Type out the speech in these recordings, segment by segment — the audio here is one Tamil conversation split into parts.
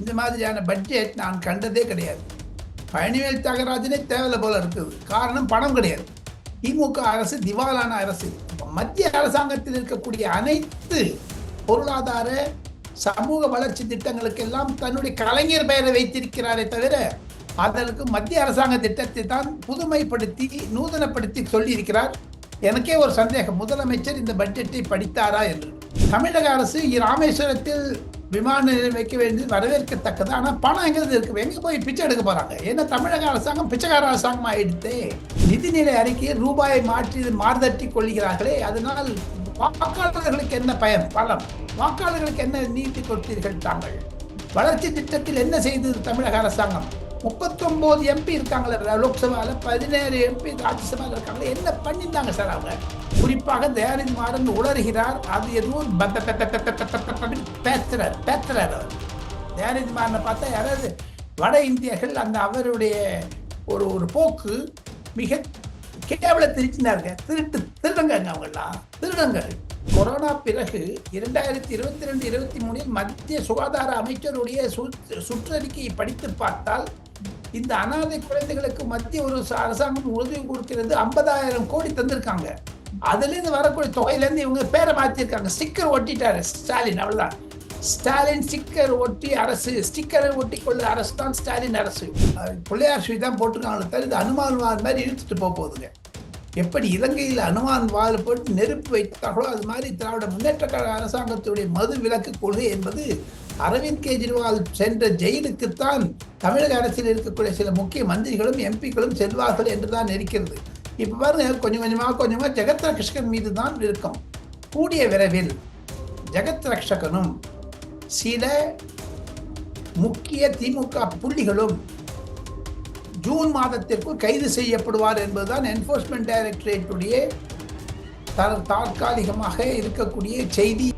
இந்த மாதிரியான பட்ஜெட் நான் கண்டதே கிடையாது. பழனிவேல் தியாகராஜனே தேவையில்லை போல இருக்குது. காரணம் பணம் கிடையாது. திமுக அரசு திவாலான அரசு. மத்திய அரசாங்கத்தில் இருக்கக்கூடிய அனைத்து பொருளாதார சமூக வளர்ச்சி திட்டங்களுக்கெல்லாம் தன்னுடைய கலைஞர் பெயரை வைத்திருக்கிறாரே தவிர அதற்கு மத்திய அரசாங்க திட்டத்தை தான் புதுமைப்படுத்தி நூதனப்படுத்தி சொல்லியிருக்கிறார். எனக்கே ஒரு சந்தேகம். முதலமைச்சர் இந்த பட்ஜெட்டை படித்தாரா என்று. தமிழக அரசு ராமேஸ்வரத்தில் விமான நிலையம் வைக்க வேண்டியது வரவேற்கத்தக்கது. ஆனால் பணம் எங்கிறது இருக்கு? எங்கே போய் பிச்சை எடுக்க போகிறாங்க ஏன்னா தமிழக அரசாங்கம் பிச்சைக்கார அரசாங்கம் ஆயிடுத்தே நிதிநிலை அறிக்கையை ரூபாயை மாற்றி மாறுதட்டி கொள்கிறார்களே. அதனால் வாக்காளர்களுக்கு என்ன பயன்? பலம். வாக்காளர்களுக்கு என்ன நீட்டி கொடுத்தீர்கள் தாங்கள்? வளர்ச்சி திட்டத்தில் என்ன செய்தது தமிழக அரசாங்கம்? முப்பத்தொம்போது எம்பி இருக்காங்களே லோக்சபாவில் பதினேழு எம்பி ராஜ்யசபாவில் இருக்காங்களே என்ன பண்ணியிருந்தாங்க சார் அவங்க? குறிப்பாக தயாநிதிமாறன் உளறுகிறார் அது எதுவும் பேத்துறார் பேத்துறார் அவர் தயாநிதிமாறனை பார்த்தா யாராவது வட இந்தியர்கள் அந்த அவருடைய ஒரு ஒரு போக்கு மிக கேவல திருச்சினாருங்க திருட்டு திருடங்கங்க அவங்கெல்லாம் திருடங்கள் கொரோனா பிறகு இரண்டாயிரத்தி இருபத்தி ரெண்டு இருபத்தி மூணில் மத்திய சுகாதார அமைச்சருடைய சுற்றறிக்கையை படித்து பார்த்தால் இந்த அனாதை குழந்தைகளுக்கு மத்திய ஒரு அரசாங்கம் உதவி கொடுக்கிறது ஐம்பதாயிரம் கோடி தந்திருக்காங்க அதுலேருந்து வரக்கூடிய தொகையிலேருந்து இவங்க பேரை மாற்றிருக்காங்க ஸ்டிக்கர் ஒட்டிட்டாரு. ஸ்டாலின் அவ்வளோதான் ஸ்டாலின் ஸ்டிக்கர் ஒட்டி அரசு ஸ்டிக்கரை ஒட்டி கொள்ள அரசு தான் ஸ்டாலின் அரசு. பிள்ளையார் ஸ்ரீ தான் போட்டிருக்காங்களே தவிர இது அனுமான் வால் மாதிரி இழுத்துட்டு போக போகுதுங்க. எப்படி இலங்கையில் அனுமான் வால் போட்டு நெருப்பு வைத்தார்களோ அது மாதிரி திராவிட முன்னேற்ற கழக அரசாங்கத்துடைய மது விலக்கு கொள்கை என்பது அரவிந்த் கெஜ்ரிவால் சென்ற ஜெயிலுக்குத்தான் தமிழக அரசில் இருக்கக்கூடிய சில முக்கிய மந்திரிகளும் எம்பிக்களும் செல்வார்கள் என்று தான் இருக்கிறது. இப்போ பாருங்கள் கொஞ்சம் கொஞ்சமாக கொஞ்சமாக ஜெகத் ரக்ஷகன் மீது தான் இருக்கும் கூடிய விரைவில் ஜெகத் ரக்ஷகனும் சில முக்கிய திமுக புள்ளிகளும் ஜூன் மாதத்திற்குள் கைது செய்யப்படுவார் என்பதுதான் என்ஃபோர்ஸ்மெண்ட் டைரக்டரேட்டுடைய த- தற்காலிகமாக இருக்கக்கூடிய செய்தி.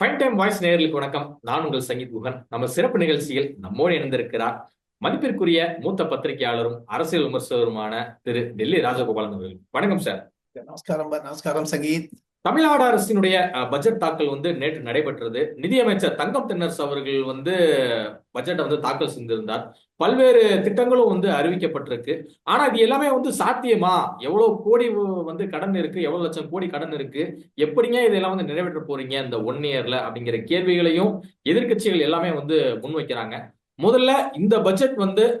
ஃபைன் டைம் வாய்ஸ் நேயர்களுக்கு வணக்கம். நான் உங்கள் சங்கீத் குகன். நம்ம சிறப்பு நிகழ்ச்சியில் நம்மோடு இணைந்திருக்கிறார் மதிப்பிற்குரிய மூத்த பத்திரிகையாளரும் அரசியல் விமர்சகருமான திரு டெல்லி ராஜகோபாலன் அவர்கள். வணக்கம் சார். நமஸ்காரம் நமஸ்காரம் சங்கீத். தமிழ்நாடு அரசினுடைய பட்ஜெட் தாக்கல் வந்து நேற்று நடைபெற்றது. நிதியமைச்சர் தங்கம் தென்னரசு அவர்கள் வந்து பட்ஜெட்டை வந்து தாக்கல் செய்திருந்தார் பல்வேறு திட்டங்களும் வந்து அறிவிக்கப்பட்டிருக்கு. ஆனா இது எல்லாமே வந்து சாத்தியமா? எவ்வளவு கோடி வந்து கடன் இருக்கு? எவ்வளவு லட்சம் கோடி கடன் இருக்கு? எப்படிங்க இதெல்லாம் வந்து நிறைவேற்ற போறீங்க? இந்த ஒன் இயர்ல அப்படிங்கிற கேள்விகளையும் எதிர்க்கட்சிகள் எல்லாமே வந்து முன்வைக்கிறாங்க. முதல்ல இந்த பட்ஜெட் வந்து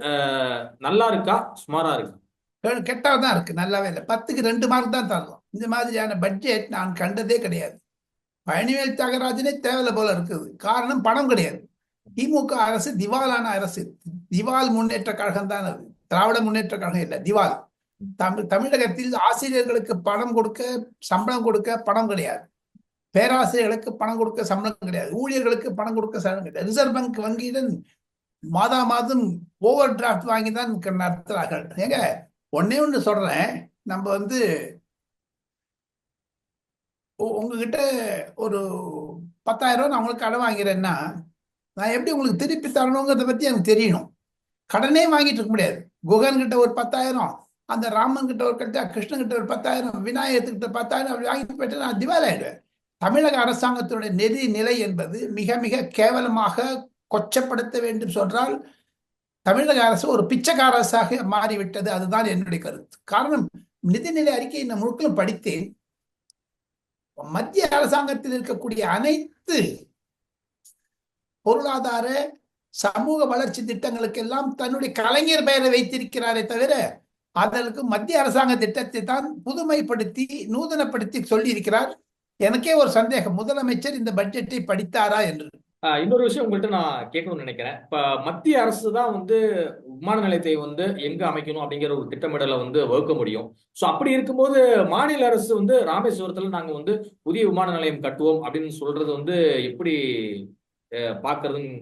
நல்லா இருக்கா? சுமாரா இருக்கு? கெ- தான் இருக்கு. நல்லாவே இல்லை. பத்துக்கு ரெண்டு மார்க் தான் தரணும் இந்த மாதிரியான பட்ஜெட் நான் கண்டதே கிடையாது. பழனிவேல் தியாகராஜனே தேவையில்ல போல இருக்குது. காரணம் பணம் கிடையாது. திமுக அரசு திவாலான அரசு. திவால் முன்னேற்ற கழகம் தான் அது. திராவிட முன்னேற்ற கழகம் இல்லை திவால். தமிழ் தமிழகத்தில் ஆசிரியர்களுக்கு பணம் கொடுக்க சம்பளம் கொடுக்க பணம் கிடையாது. பேராசிரியர்களுக்கு பணம் கொடுக்க சம்பளம் கிடையாது. ஊழியர்களுக்கு பணம் கொடுக்க சம்பளம் கிடையாது. ரிசர்வ் பேங்க் வங்கியிடம் மாதா மாதம் ஓவர் டிராஃப்ட் வாங்கி தான் நடத்துறார்கள். ஏங்க ஒன்னே ஒன்று சொல்றேன். நம்ம வந்து உ- உங்ககிட்ட ஒரு பத்தாயிரம் ரூபா நான் உங்களுக்கு கடன் வாங்கிறேன்னா நான் எப்படி உங்களுக்கு திருப்பி தரணுங்கிறத பத்தி எனக்கு தெரியணும். கடனே வாங்கிட்டு இருக்க முடியாது. குகன் கிட்ட ஒரு பத்தாயிரம் அந்த ராமன் கிட்ட ஒரு கட்ட கிருஷ்ணன் கிட்ட ஒரு பத்தாயிரம் விநாயகத்துக்கிட்ட பத்தாயிரம் அப்படி வாங்கிட்டு போயிட்டு நான் திவால் ஆயிடுவேன். தமிழக அரசாங்கத்தினுடைய நிதி நிலை என்பது மிக மிக கேவலமாக கொச்சப்படுத்த வேண்டும் சொன்னால் தமிழக அரசு ஒரு பிச்சைக்கார அரசாக மாறிவிட்டது. அதுதான் என்னுடைய கருத்து. காரணம் நிதிநிலை அறிக்கையை நான் முழுக்களும் படித்தேன். மத்திய அரசாங்கத்தில் இருக்கக்கூடிய அனைத்து பொருளாதார சமூக வளர்ச்சி திட்டங்களுக்கெல்லாம் தன்னுடைய கலைஞர் பெயரை வைத்திருக்கிறாரே தவிர அதற்கு மத்திய அரசாங்க திட்டத்தை தான் புதுமைப்படுத்தி நூதனப்படுத்தி சொல்லியிருக்கிறார். எனக்கே ஒரு சந்தேகம். முதலமைச்சர் இந்த பட்ஜெட்டை படித்தாரா என்று. இன்னொரு விஷயம் உங்கள்கிட்ட நான் கேட்கணும்னு நினைக்கிறேன். இப்ப மத்திய அரசு தான் வந்து விமான நிலையத்தை வந்து எங்க அமைக்கணும் அப்படிங்கிற ஒரு திட்டமிடலை வந்து வகுக்க முடியும். சோ அப்படி இருக்கும்போது மாநில அரசு வந்து ராமேஸ்வரத்துல நாங்க வந்து புதிய விமான நிலையம் கட்டுவோம் அப்படின்னு சொல்றது வந்து எப்படி பார்க்கறதுன்னு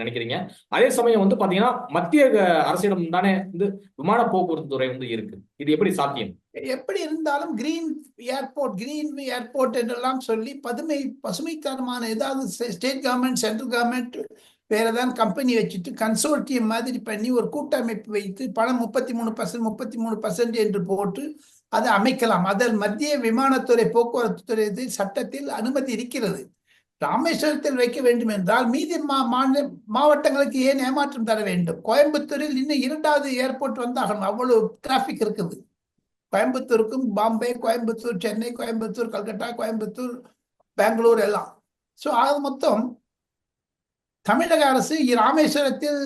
நினைக்கிறீங்க. அதே சமயம் வந்து பாத்தீங்கன்னா மத்திய அரசிடம் தானே வந்து விமான போக்குவரத்து துறை வந்து இருக்கு. இது எப்படி சாத்தியம்? எப்படி இருந்தாலும் கிரீன் ஏர்போர்ட் கிரீன் ஏர்போர்ட் என்றெல்லாம் சொல்லி பதுமை பசுமைத்தனமான ஏதாவது ஸ்டேட் கவர்மெண்ட் சென்ட்ரல் கவர்மெண்ட் வேற ஏதாவது கம்பெனி வச்சுட்டு கன்சோர்டியம் மாதிரி பண்ணி ஒரு கூட்டமைப்பு வைத்து பணம் முப்பத்தி மூணு பர்சன்ட் முப்பத்தி மூணு பர்சன்ட் என்று போட்டு அதை அமைக்கலாம். அதில் மத்திய விமானத்துறை போக்குவரத்து துறை சட்டத்தில் அனுமதி இருக்கிறது. ராமேஸ்வரத்தில் வைக்க வேண்டும் என்றால் மீதி மா மாநில மாவட்டங்களுக்கு ஏன் ஏமாற்றம் தர வேண்டும்? கோயம்புத்தூரில் இன்னும் இரண்டாவது ஏர்போர்ட் வந்தாகணும் அவ்வளவு டிராபிக் இருக்குது. கோயம்புத்தூருக்கும் பாம்பே கோயம்புத்தூர் சென்னை கோயம்புத்தூர் கல்கட்டா கோயம்புத்தூர் பெங்களூர் எல்லாம். ஸோ ஆக மொத்தம் தமிழக அரசு ராமேஸ்வரத்தில்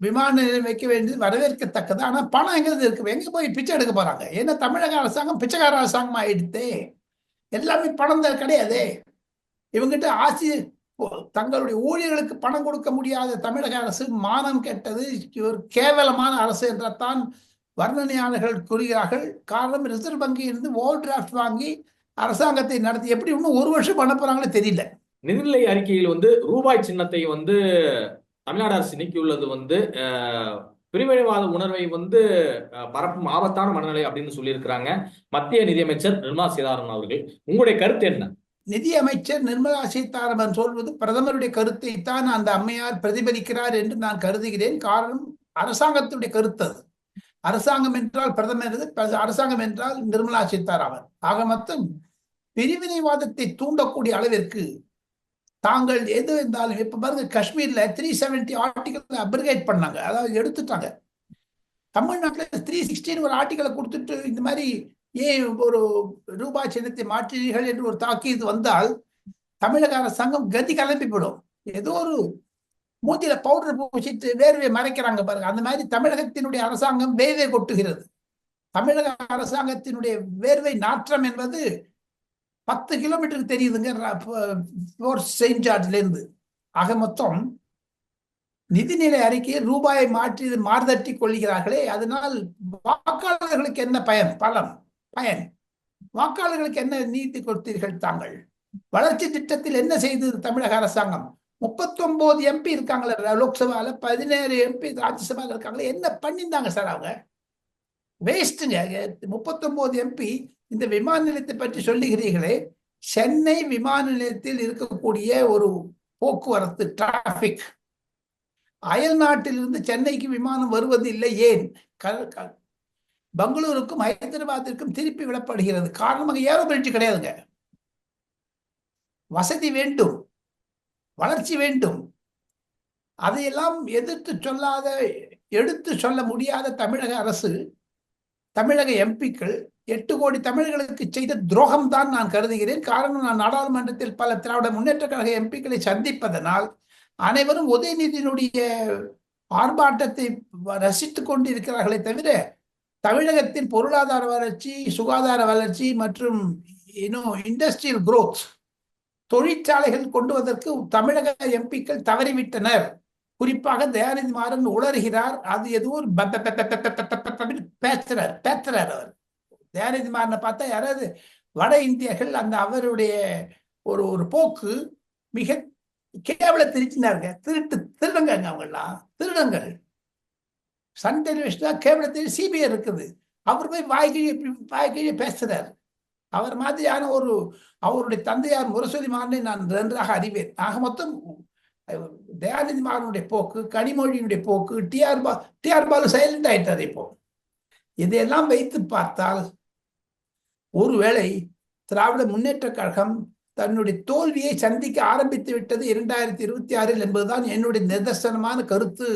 விமான நிலையம் வைக்க வேண்டியது வரவேற்கத்தக்கது. ஆனால் பணம் எங்கிறது இருக்கு? எங்கே போய் பிச்சை எடுக்க போறாங்க? ஏன்னா தமிழக அரசாங்கம் பிச்சைக்கார அரசாங்கமாக ஆயிடுத்தே. எல்லாமே பணம் தான் கிடையாதே. இவங்கிட்ட ஆட்சி தங்களுடைய ஊழியர்களுக்கு பணம் கொடுக்க முடியாத தமிழக அரசு மானம் கெட்டது. ஒரு கேவலமான அரசு என்றத்தான் வர்ணனையாளர்கள் கூறுகிறார்கள். காரணம் ரிசர்வ் வங்கியிலிருந்து ஓவர் டிராஃப்ட் வாங்கி அரசாங்கத்தை நடத்தி எப்படி இன்னும் ஒரு வருஷம் பண்ண போறாங்களோ தெரியல. நிதிநிலை அறிக்கையில் வந்து ரூபாய் சின்னத்தை வந்து தமிழ்நாடு அரசு நீக்கியுள்ளது வந்து பிரிவினைவாத உணர்வை வந்து பரப்பும் ஆபத்தான மனநிலை அப்படின்னு சொல்லியிருக்கிறாங்க. மத்திய நிதியமைச்சர் நிர்மலா சீதாராமன் அவர்கள். உங்களுடைய கருத்து என்ன? நிதி அமைச்சர் நிர்மலா சீதாராமன் சொல்வது பிரதமருடைய கருத்தை தான் அந்த அம்மையார் பிரதிபலிக்கிறார் என்று நான் கருதுகிறேன். காரணம் அரசாங்கத்துடைய கருத்து அது. அரசாங்கம் என்றால் பிரதமர் அரசாங்கம் என்றால் நிர்மலா சீதாராமன். ஆக மொத்தம் பிரிவினைவாதத்தை தூண்டக்கூடிய அளவிற்கு தாங்கள் எது இருந்தாலும் இப்ப பாருங்க காஷ்மீர்ல த்ரீ செவன்டி ஆர்டிகல் அப்ரிகேட் பண்ணாங்க. அதாவது எடுத்துட்டாங்க. தமிழ்நாட்டில் த்ரீ சிக்ஸ்டின் ஒரு ஆர்டிக்கலை கொடுத்துட்டு இந்த மாதிரி ஏன் ஒரு ரூபாய் சின்னத்தை மாற்றினீர்கள் என்று ஒரு தாக்கீது வந்தால் தமிழக அரசாங்கம் கதி கலப்பிப்படும் ஏதோ ஒரு மூஞ்சில பவுடர் பூசிட்டு வேர்வை மறைக்கிறாங்க பாருங்க. அந்த மாதிரி தமிழகத்தினுடைய அரசாங்கம் வேர்வை கொட்டுகிறது. தமிழக அரசாங்கத்தினுடைய வேர்வை நாற்றம் என்பது பத்து கிலோமீட்டருக்கு தெரியுதுங்க செயின்ட் ஜார்ஜ்லேருந்து ஆக மொத்தம் நிதிநிலை அறிக்கையை ரூபாயை மாற்றி மாறுதட்டி கொள்கிறார்களே அதனால் வாக்காளர்களுக்கு என்ன பயன்? பலம். பயன். வாக்காளர்களுக்கு என்ன நீதி கொடுத்தீர்கள் தாங்கள்? வளர்ச்சி திட்டத்தில் என்ன செய்தது தமிழக அரசாங்கம்? முப்பத்தி ஒன்பது எம்பி இருக்காங்களே லோக்சபால பதினேழு எம்பி ராஜ்யசபால இருக்காங்களே என்ன பண்ணியிருந்தாங்க சார் அவங்க? வேஸ்ட்டுங்க. முப்பத்தொன்பது எம்பி இந்த விமான நிலையத்தை பற்றி சொல்லுகிறீர்களே சென்னை விமான நிலையத்தில் இருக்கக்கூடிய ஒரு போக்குவரத்து டிராபிக் அயல் நாட்டிலிருந்து சென்னைக்கு விமானம் வருவது இல்லை ஏன்? பெங்களூருக்கும் ஹைதராபாத்திற்கும் திருப்பி விடப்படுகிறது. காரணமாக ஏரோபிரிட்ஜ் கிடையாதுங்க. வசதி வேண்டும். வளர்ச்சி வேண்டும். அதையெல்லாம் எதிர்த்து சொல்லாத எடுத்து சொல்ல முடியாத தமிழக அரசு தமிழக எம்பிக்கள் எட்டு கோடி தமிழர்களுக்கு செய்த துரோகம் தான் நான் கருதுகிறேன். காரணம் நான் நாடாளுமன்றத்தில் பல திராவிட முன்னேற்ற கழக எம்பிக்களை சந்திப்பதனால் அனைவரும் உதயநிதியினுடைய ஆர்ப்பாட்டத்தை ரசித்து கொண்டிருக்கிறார்களே தவிர தமிழகத்தின் பொருளாதார வளர்ச்சி சுகாதார வளர்ச்சி மற்றும் இன்னும் இண்டஸ்ட்ரியல் குரோத் தொழிற்சாலைகள் கொண்டுவதற்கு தமிழக எம்பிக்கள் தவறிவிட்டனர் குறிப்பாக தயாநிதி மாறன் உளறுகிறார் அது எதுவும் பேசுறார் பேசுறார் அவர் தயாநிதி மாறனை பார்த்தா யாராவது வட இந்தியர்கள் அந்த அவருடைய ஒரு ஒரு போக்கு மிக கேவல திருச்சினாருங்க திருட்டு திருடங்க அவங்கெல்லாம் திருடங்கள் சன் டெலிவிஷன் கேபிள் திரு சிபிஐ இருக்குது. அவர் போய் வாய்கிழி வாய்கிழி பேசுகிறார் அவர் மாதிரியான ஒரு அவருடைய தந்தையார் முரசொலி மாறனை நான் நன்றாக அறிவேன். ஆக மொத்தம் தயாநிதி மாறனுடைய போக்கு கனிமொழியினுடைய போக்கு டிஆர் பா டிஆர் பாலு சைலண்ட் ஆயிட்டார் இப்போ. இதையெல்லாம் வைத்து பார்த்தால் ஒருவேளை திராவிட முன்னேற்ற கழகம் தன்னுடைய தோல்வியை சந்திக்க ஆரம்பித்து விட்டது இரண்டாயிரத்தி இருபத்தி ஆறில் என்பதுதான் என்னுடைய நிதர்சனமான கருத்து.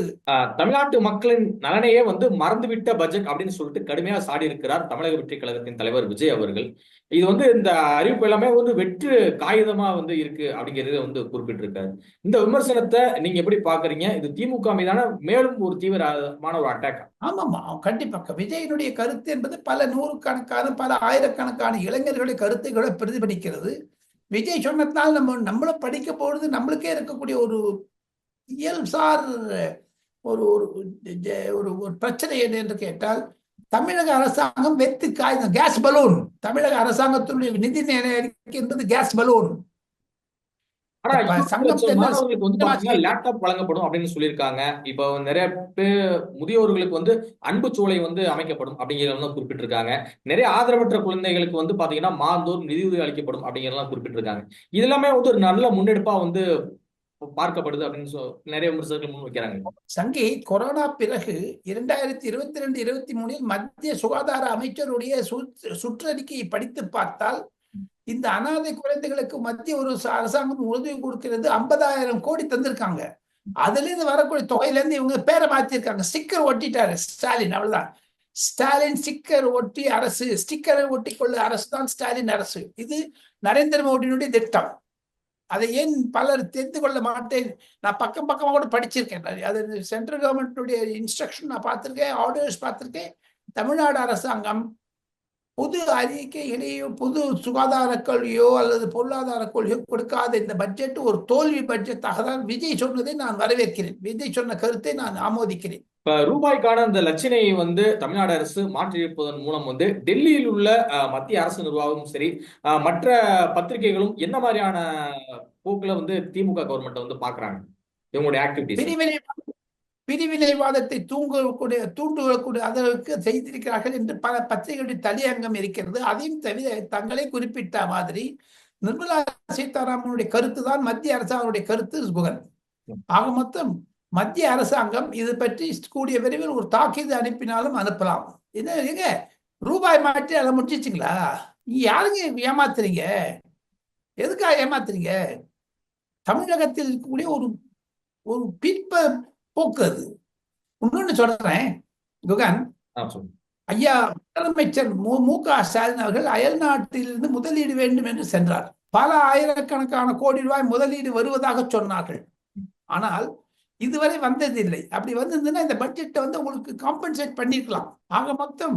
தமிழ்நாட்டு மக்களின் நலனையே வந்து மறந்துவிட்ட பட்ஜெட் அப்படின்னு சொல்லிட்டு கடுமையா சாடி இருக்கிறார் தமிழக வெற்றி கழகத்தின் தலைவர் விஜய் அவர்கள். இது வந்து இந்த அறிவிப்பு எல்லாமே வந்து வெற்று காகிதமா வந்து இருக்கு அப்படிங்கறத வந்து குறிப்பிட்டிருக்காரு. இந்த விமர்சனத்தை நீங்க எப்படி பாக்குறீங்க இது திமுக மீதான மேலும் ஒரு தீவிரமான ஒரு அட்டாக் ஆமாமா கண்டிப்பாக விஜயனுடைய கருத்து என்பது பல நூறுக்கணக்கான பல ஆயிரக்கணக்கான இளைஞர்களுடைய கருத்துக்களை பிரதிபலிக்கிறது. விஜய் சொன்னதுனால நம்ம நம்மள படிக்க போகிறது நம்மளுக்கே இருக்கக்கூடிய ஒரு இயல்சார் ஒரு ஒரு ஒரு ஒரு பிரச்சனை என்ன என்று கேட்டால் தமிழக அரசாங்கம் வெத்து காய்ந்த கேஸ் பலூன் தமிழக அரசாங்கத்தினுடைய நிதி அறிக்கை என்பது கேஸ் பலூன் லேப்டாப் வழங்கப்படும் அப்படின்னு சொல்லியிருக்காங்க. இப்போ நிறைய பேர் முதியோர்களுக்கு வந்து அன்பு சூளை வந்து அமைக்கப்படும் அப்படிங்கிறதெல்லாம் குறிப்பிட்டிருக்காங்க. நிறைய ஆதரவற்ற குழந்தைகளுக்கு வந்து பாத்தீங்கன்னா மாந்தோர் நிதியுதவி அளிக்கப்படும் அப்படிங்கிறதெல்லாம் குறிப்பிட்டிருக்காங்க. இது எல்லாமே வந்து ஒரு நல்ல முன்னெடுப்பா வந்து பார்க்கப்படுது அப்படின்னு சொ- நிறைய விமர்சகர்கள் முன் வைக்கிறாங்க. சங்கி கொரோனா பிறகு இரண்டாயிரத்தி இருபத்தி ரெண்டு இருபத்தி மூணில் மத்திய சுகாதார அமைச்சருடைய சுற்று- சுற்றறிக்கையை படித்து பார்த்தால் இந்த அனாதை குழந்தைகளுக்கு மத்திய ஒரு அரசாங்கம் உதவி கொடுக்கிறது ஐம்பதாயிரம் கோடி தந்திருக்காங்க. அதுல இருந்து வரக்கூடிய தொகையில இருந்து இவங்க பேரை மாத்திருக்காங்க. ஸ்டிக்கர் ஒட்டிட்டாரு ஸ்டாலின் அவ்வளவுதான். ஸ்டாலின் ஸ்டிக்கர் ஒட்டி அரசு ஸ்டிக்கரை ஒட்டி கொள்ள அரசு தான் ஸ்டாலின் அரசு. இது நரேந்திர மோடியினுடைய திட்டம். அதை ஏன் பலர் தெரிந்து கொள்ள மாட்டேன்? நான் பக்கம் பக்கமாக கூட படிச்சிருக்கேன். அது சென்ட்ரல் கவர்மெண்ட்டுடைய இன்ஸ்ட்ரக்ஷன் நான் பார்த்துருக்கேன் ஆர்டர்ஸ் பார்த்துருக்கேன். தமிழ்நாடு அரசாங்கம் புது அறிக்கைகளையோ புது சுகாதார கொள்கையோ அல்லது பொருளாதார கொள்கையோ கொடுக்காத இந்த பட்ஜெட் ஒரு தோல்வி பட்ஜெட்டாக தான் விஜய் சொன்னதை நான் வரவேற்கிறேன். விஜய் சொன்ன கருத்தை நான் ஆமோதிக்கிறேன். இப்ப ரூபாய்க்கான அந்த லட்சணையை வந்து தமிழ்நாடு அரசு மாற்றியிருப்பதன் மூலம் வந்து டெல்லியில் உள்ள மத்திய அரசு நிர்வாகமும் சரி மற்ற பத்திரிகைகளும் என்ன மாதிரியான போக்குல வந்து திமுக கவர்மெண்ட் வந்து பாக்குறாங்க இவங்களுடைய ஆக்டிவிட்டிஸ் பிரிவினை பிரிவினைவாதத்தை தூங்கக்கூடிய தூண்டுவக்கூடிய அதற்கு செய்திருக்கிறார்கள் என்று பல பத்திரிகைகளுடைய தலையங்கம் இருக்கிறது. அதையும் தவிர தங்களே குறிப்பிட்ட மாதிரி நிர்மலா சீதாராமனுடைய கருத்து தான் மத்திய அரசாங்கனுடைய கருத்து குகன் ஆக மொத்தம் மத்திய அரசாங்கம் இது பற்றி கூடிய விரைவில் ஒரு தாக்கீது அனுப்பினாலும் அனுப்பலாம். என்ன எங்க? ரூபாய் மாற்றி அதை முடிச்சிச்சிங்களா? நீங்க யாருங்க ஏமாத்துறீங்க? எதுக்காக ஏமாத்துறீங்க? தமிழகத்தில் இருக்கக்கூடிய ஒரு ஒரு பிற்ப போக்கு அது. இன்னொன்னு சொல்றேன் குகன். ஐயா முதலமைச்சர் மு மு க ஸ்டாலின் அவர்கள் அயல் நாட்டிலிருந்து முதலீடு வேண்டும் என்று சென்றார். பல ஆயிரக்கணக்கான கோடி ரூபாய் முதலீடு வருவதாக சொன்னார்கள். ஆனால் இதுவரை வந்ததில்லை. அப்படி வந்திருந்ததுன்னா இந்த பட்ஜெட்டை வந்து உங்களுக்கு காம்பன்சேட் பண்ணிருக்கலாம். ஆக மொத்தம்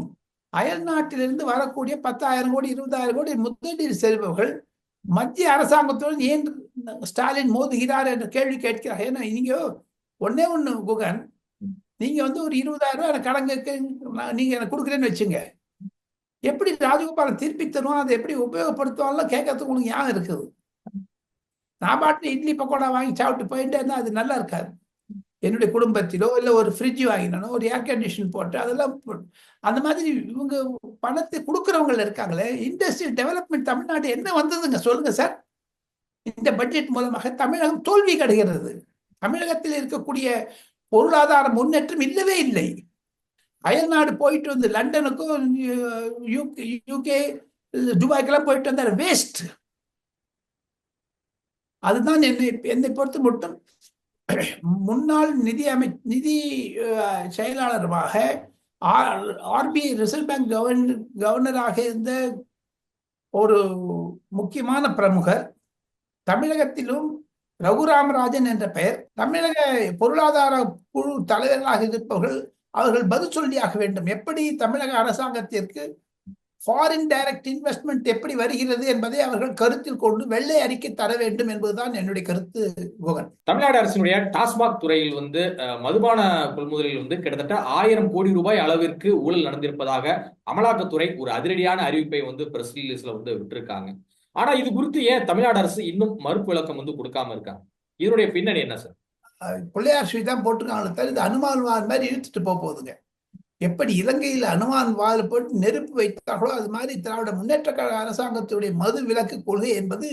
அயல் நாட்டிலிருந்து வரக்கூடிய பத்தாயிரம் கோடி இருபதாயிரம் கோடி முதலீடு செல்பவர்கள் மத்திய அரசாங்கத்துடன் ஏன் ஸ்டாலின் மோதுகிறார் என்ற கேள்வி கேட்கிறார்? ஏன்னா நீங்க ஒன்னே ஒண்ணு குகன். நீங்க வந்து ஒரு இருபதாயிரம் ரூபாய் நான் நீங்க எனக்கு கொடுக்குறேன்னு வச்சுங்க. எப்படி ராஜகோபாலன் திருப்பி தருவோம் அதை எப்படி உபயோகப்படுத்துவாங்கலாம் கேட்கறதுக்கு உங்களுக்கு ஞாபகம் இருக்குது. நான் பாட்டு இட்லி பக்கோடா வாங்கி சாப்பிட்டு போயிட்டே இருந்தா அது நல்லா இருக்காது. என்னுடைய குடும்பத்திலோ இல்லை ஒரு ஃப்ரிட்ஜ் வாங்கினோ ஒரு ஏர் கண்டிஷன் போட்டு அதெல்லாம் அந்த மாதிரி இவங்க பணத்தை கொடுக்குறவங்க இருக்காங்களே இண்டஸ்ட்ரியல் டெவலப்மெண்ட் தமிழ்நாடு என்ன வந்ததுங்க சொல்லுங்க சார். இந்த பட்ஜெட் மூலமாக தமிழகம் தோல்வி கிடைக்கிறது தமிழகத்தில் இருக்கக்கூடிய பொருளாதார முன்னேற்றம் இல்லவே இல்லை. அயல்நாடு போயிட்டு வந்து லண்டனுக்கும் யூகே துபாய்க்கெல்லாம் போயிட்டு வந்தார். வேஸ்ட் அதுதான் என்னை என்னை பொறுத்து மட்டும் முன்னாள் நிதி அமை நிதி செயலாளருமாக ஆர்பிஐ ரிசர்வ் பேங்க் கவர்னர் கவர்னராக இருந்த ஒரு முக்கியமான பிரமுகர் தமிழகத்திலும் ரகுராமராஜன் என்ற பெயர் தமிழக பொருளாதார குழு தலைவர்களாக இருப்பவர்கள் அவர்கள் பதில் சொல்லியாக வேண்டும். எப்படி தமிழக அரசாங்கத்திற்கு ஃபாரின் டைரக்ட் இன்வெஸ்ட்மெண்ட் எப்படி வருகிறது என்பதை அவர்கள் கருத்தில் கொண்டு வெள்ளை அறிக்கை தர வேண்டும் என்பதுதான் என்னுடைய கருத்து குகன். தமிழ்நாடு அரசினுடைய டாஸ்மாக் துறையில் வந்து மதுபான கொள்முதலில் வந்து கிட்டத்தட்ட ஆயிரம் கோடி ரூபாய் அளவிற்கு ஊழல் நடந்திருப்பதாக அமலாக்கத்துறை ஒரு அதிரடியான அறிவிப்பை வந்து பிரஸ் ரிலீஸ்ல வந்து விட்டுருக்காங்க. ஆனா இது குறித்து ஏன் தமிழ்நாடு அரசு இன்னும் மறுப்பு விளக்கம் வந்து கொடுக்காம இருக்காங்க? இதனுடைய பின்னணி என்ன சார்? பிள்ளையார் ஸ்ரீ தான் போட்டிருக்காங்களே தவிர இது அனுமான் வால் மாதிரி இழுத்துட்டு போக போகுதுங்க. எப்படி இலங்கையில் அனுமான் வால் போட்டு நெருப்பு வைத்தார்களோ அது மாதிரி திராவிட முன்னேற்ற கழக அரசாங்கத்துடைய மது விலக்கு கொள்கை என்பது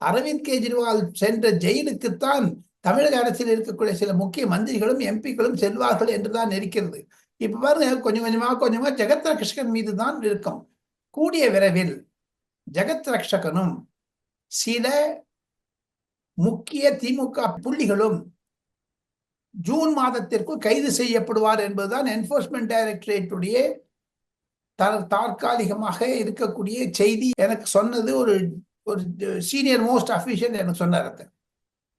அரவிந்த் கெஜ்ரிவால் சென்ற ஜெயிலுக்குத்தான் தமிழக அரசில் இருக்கக்கூடிய சில முக்கிய மந்திரிகளும் எம்பிக்களும் செல்வார்கள் என்றுதான் இருக்கிறது. இப்ப பாருங்க கொஞ்சம் கொஞ்சமாக கொஞ்சமாக ஜெகத் கிருஷ்ணன் மீது தான் இருக்கும் கூடிய விரைவில் ஜெகத் ரக்ஷகனும் சில முக்கிய திமுக புள்ளிகளும் ஜூன் மாதத்திற்குள் கைது செய்யப்படுவார் என்பதுதான் என்போர்ஸ்மெண்ட் டைரக்டரேட்டுடைய த- தற்காலிகமாக இருக்கக்கூடிய செய்தி. எனக்கு சொன்னது ஒரு ஒரு சீனியர் மோஸ்ட் அஃபீஷியல் எனக்கு சொன்னார்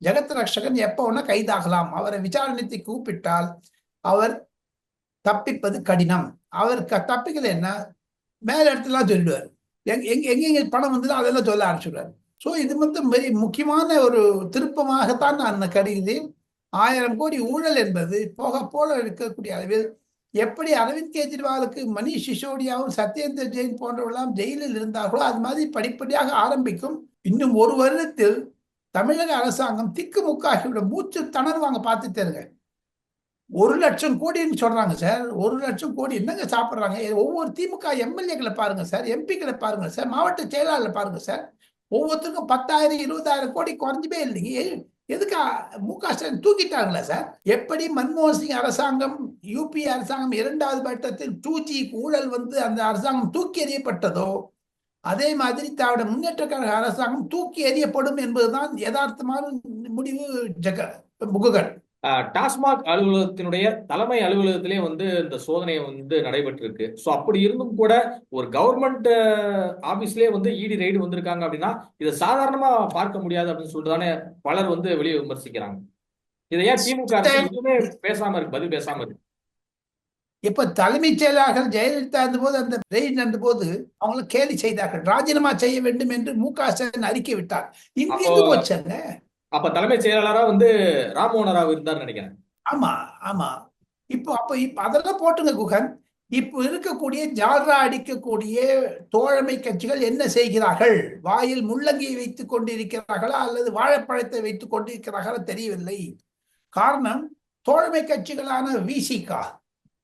ஜெகத் ரக்ஷகன் எப்போ வேணா கைதாகலாம். அவரை விசாரணைக்கு கூப்பிட்டால் அவர் தப்பிப்பது கடினம். அவர் க- தப்பிக்கலைன்னா மேல இடத்துலாம் சொல்லிடுவார். எங்கெங்க பணம் வந்ததோ அதெல்லாம் சொல்ல ஆரம்பிச்சுடுறாரு ஸோ இது மட்டும் வெரி முக்கியமான ஒரு திருப்பமாகத்தான் நான் கருகிறேன் ஆயிரம் கோடி ஊழல் என்பது போக போல இருக்கக்கூடிய அளவில் எப்படி அரவிந்த் கெஜ்ரிவாலுக்கு மணிஷ் சிசோடியாவும் சத்யேந்திர ஜெயின் போன்றவர்களாம் ஜெயிலில் இருந்தார்களோ அது மாதிரி படிப்படியாக ஆரம்பிக்கும். இன்னும் ஒரு வருடத்தில் தமிழக அரசாங்கம் திக்குமுக்காகிவிடும். மூச்சு தணர்வாங்க பார்த்து தருங்க ஒரு லட்சம் கோடின்னு சொல்றாங்க சார். ஒரு லட்சம் கோடி என்னங்க சாப்பிட்றாங்க? ஒவ்வொரு திமுக எம்எல்ஏக்களை பாருங்க சார் எம்பிக்களை பாருங்க சார் மாவட்ட செயலாளர்களை பாருங்க சார். ஒவ்வொருத்தருக்கும் பத்தாயிரம் இருபதாயிரம் கோடி குறைஞ்சுமே இல்லைங்க. எதுக்கு மு க ஸ்டாலின் தூக்கிட்டாங்களா சார்? எப்படி மன்மோகன் சிங் அரசாங்கம் யூபி அரசாங்கம் இரண்டாவது பட்டத்தில் டூ ஜி ஊழல் வந்து அந்த அரசாங்கம் தூக்கி எறியப்பட்டதோ அதே மாதிரி திராவிட முன்னேற்ற கழக அரசாங்கம் தூக்கி எறியப்படும் என்பதுதான் யதார்த்தமான முடிவு ஜக முகுகள். டாஸ்மாக் அலுவலகத்தினுடைய தலைமை அலுவலகத்திலே வந்து இந்த சோதனை வந்து நடைபெற்றிருக்கு. ஸோ அப்படி இருந்தும் கூட ஒரு கவர்மெண்ட் ஆபீஸ்லயே வந்து இடி ரைடு வந்திருக்காங்க அப்படின்னா இதை சாதாரணமா பார்க்க முடியாது அப்படின்னு சொல்லிட்டு தானே பலர் வந்து வெளியே விமர்சிக்கிறாங்க. இதை ஏன் திமுக எதுவுமே பேசாம இருக்கு பதில் பேசாம இருக்கு? இப்ப தலைமைச் செயலாளர்கள் ஜெயலலிதா இருந்தபோது அந்த ரெய்ட் நடந்தபோது அவங்கள கேலி செய்தார்கள். ராஜினாமா செய்ய வேண்டும் என்று மு க ஸ்டாலின் அறிக்கை விட்டார். இங்க போச்சாங்க அப்ப தலைமை செயலாளரா வந்து ராம்மோகன் ராவ் இருந்தார் நினைக்கிறேன். ஆமா ஆமா. இப்போ அப்ப இப்ப அதெல்லாம் போட்டுங்க குகன். இப்போ இருக்கக்கூடிய ஜால்ரா அடிக்கக்கூடிய தோழமை கட்சிகள் என்ன செய்கிறார்கள்? வாயில் முள்ளங்கியை வைத்துக் கொண்டிருக்கிறார்களா? அல்லது வாழைப்பழத்தை வைத்துக் கொண்டிருக்கிறார்களா? தெரியவில்லை. காரணம் தோழமை கட்சிகளான விசிகா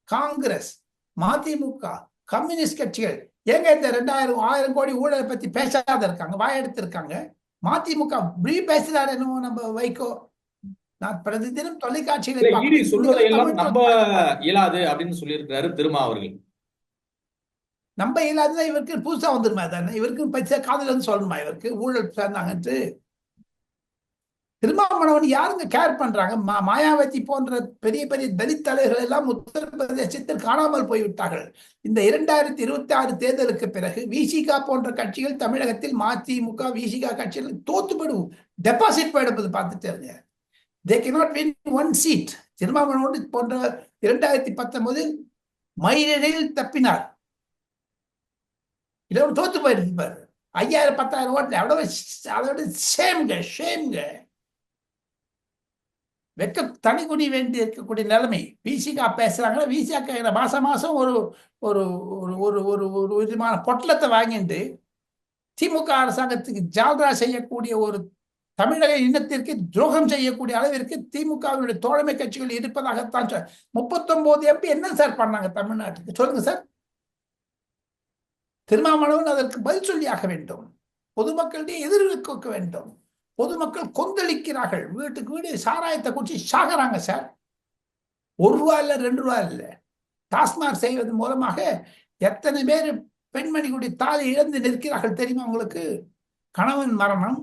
காங்கிரஸ் மதிமுக கம்யூனிஸ்ட் கட்சிகள். எங்க இந்த ரெண்டாயிரம் ஆயிரம் கோடி ஊழலை பத்தி பேசாத இருக்காங்க வாயெடுத்து இருக்காங்க? மதிமுக இப்படி பேசுறாரு என்னமோ நம்ம வைகோ. நான் பிரதிதினம் தொலைக்காட்சிகளை இல்ல, இடி பார்க்கிறேன். சொல்வதை எல்லாம் தமிழ் நம்ப இயலாது அப்படின்னு சொல்லியிருக்கிறாரு திருமா அவர்கள். நம்ப இல்லாததான் இவருக்கு புதுசா வந்துருமா தானே இவருக்கு பச்சை காதல் வந்து சொல்லணுமா இவருக்கு? ஊழல் சேர்ந்தாங்கன்ட்டு திருமாவளவன் யாருங்க கேர் பண்றாங்க? மா- மாயாவதி போன்ற பெரிய பெரிய தலித் தலைவர்கள் எல்லாம் உத்தரப்பிரதேசத்தில் காணாமல் போய்விட்டார்கள். இந்த இரண்டாயிரத்தி இருபத்தி ஆறு தேர்தலுக்கு பிறகு விசிகா போன்ற கட்சிகள் தமிழகத்தில் மதிமுக விசிகா கட்சிகள் தோத்துப்படும் டெபாசிட் போயிடுவது பார்த்துட்டு they cannot win one seat Thirumavalavan போன்ற இரண்டாயிரத்தி பத்தொன்பதில் மயிலில் தப்பினார். இதோட தோத்து போயிருப்பார். ஐயாயிரம் பத்தாயிரம் ஓட்டு அதோட அதோட ஷேம்ங்க ஷேம்ங்க வெக்க குடி வேண்டி இருக்கக்கூடிய நிலைமை. விசிகா பேசுறாங்க. விசிகா மாதம் மாதம் ஒரு ஒரு ஒரு ஒரு ஒரு ஒரு விதமான பொட்டலத்தை வாங்கிட்டு திமுக அரசாங்கத்துக்கு ஜால்ரா செய்யக்கூடிய ஒரு தமிழக இனத்திற்கு துரோகம் செய்யக்கூடிய அளவிற்கு திமுகவினுடைய தோழமை கட்சிகள் இருப்பதாகத்தான் சொல் முப்பத்தொன்பது எம்பி என்ன சார் பண்ணாங்க தமிழ்நாட்டுக்கு? சொல்லுங்க சார். திருமாவளவன் அதற்கு பதில் சொல்லியாக வேண்டும். பொதுமக்களிடையே எதிர்க்க வேண்டும். பொதுமக்கள் கொந்தளிக்கிறார்கள். வீட்டுக்கு வீடு சாராயத்தை குடிச்சு சாகுறாங்க சார். ஒரு ரூபா இல்ல ரெண்டு ரூபா இல்ல. டாஸ்மாக் செய்வது மூலமாக எத்தனை பேர் பெண்மணிகளுடைய தாலி இழந்து நிற்கிறார்கள் தெரியுமா உங்களுக்கு? கணவன் மரணம்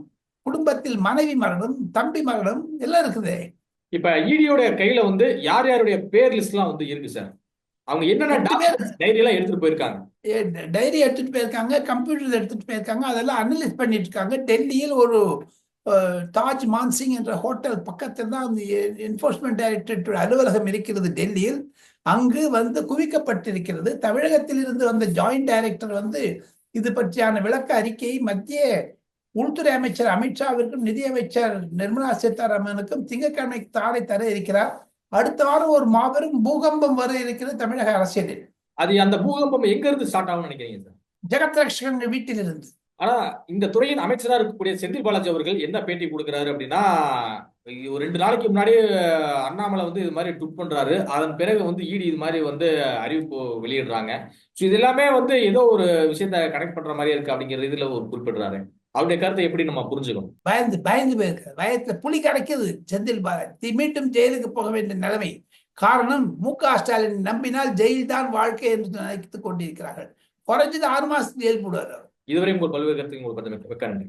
குடும்பத்தில் மனைவி மரணம் தம்பி மரணம் எல்லாம் இருக்குது. இப்ப இடியோட கையில வந்து யார் யாருடைய பேர் லிஸ்ட் எல்லாம் வந்து இருக்கு சார்? அவங்க என்னென்ன டைரி எல்லாம் எடுத்துட்டு போயிருக்காங்க? டைரி எடுத்துட்டு போயிருக்காங்க கம்ப்யூட்டர் எடுத்துட்டு போயிருக்காங்க அதெல்லாம் அனலைஸ் பண்ணிட்டு இருக்காங்க. டெல்லியில் ஒரு தாஜ் மான்சிங் என்ற ஹோட்டல் பக்கத்தில் தான் அந்த என்ஃபோர்ஸ்மெண்ட் டைரக்டரேட் அலுவலகம் இருக்கிறது டெல்லியில். அங்கு வந்து குவிக்கப்பட்டிருக்கிறது. தமிழகத்தில் இருந்து வந்த ஜாயிண்ட் டைரக்டர் வந்து இது பற்றியான விளக்க அறிக்கையை மத்திய உள்துறை அமைச்சர் அமித்ஷாவிற்கும் நிதியமைச்சர் நிர்மலா சீதாராமனுக்கும் திங்கட்கிழமை தாரை தர இருக்கிறார். அடுத்த வாரம் ஒரு மாபெரும் பூகம்பம் வர இருக்கிறது தமிழக அரசியலில். அது அந்த பூகம்பம் எங்க இருந்து ஸ்டார்ட் ஆகும்னு நினைக்கிறீங்க சார்? ரக்ஷகன் வீட்டிலிருந்து. ஆனா இந்த துறையின் அமைச்சராக இருக்கக்கூடிய செந்தில் பாலாஜி அவர்கள் என்ன பேட்டி கொடுக்கிறாரு அப்படின்னா ஒரு ரெண்டு நாளைக்கு முன்னாடி அண்ணாமலை வந்து இது மாதிரி ட்விட் பண்றாரு. அதன் பிறகு வந்து இடி இது மாதிரி வந்து அறிவிப்பு வெளியிடுறாங்க. ஸோ இது எல்லாமே வந்து ஏதோ ஒரு விஷயத்த கனெக்ட் பண்ற மாதிரி இருக்கு அப்படிங்கிற இதுல ஒரு குறிப்பிடுறாரு. அவருடைய கருத்தை எப்படி நம்ம புரிஞ்சுக்கணும்? பயந்து பயந்து போயிருக்காரு. பயத்துல புலி கிடைக்குது செந்தில் பாலாஜி. மீண்டும் ஜெயிலுக்கு போக வேண்டிய நிலைமை. காரணம் மு க ஸ்டாலின் நம்பினால் ஜெயில் தான் வாழ்க்கை என்று நினைத்துக் கொண்டிருக்கிறார்கள். குறைஞ்சது ஆறு மாசத்துக்கு ஜெயில் போடுவார் அவர். இதுவரை உங்கள் பல்வேறு கருத்துக்கு உங்களுக்கு மிக்க நன்றி.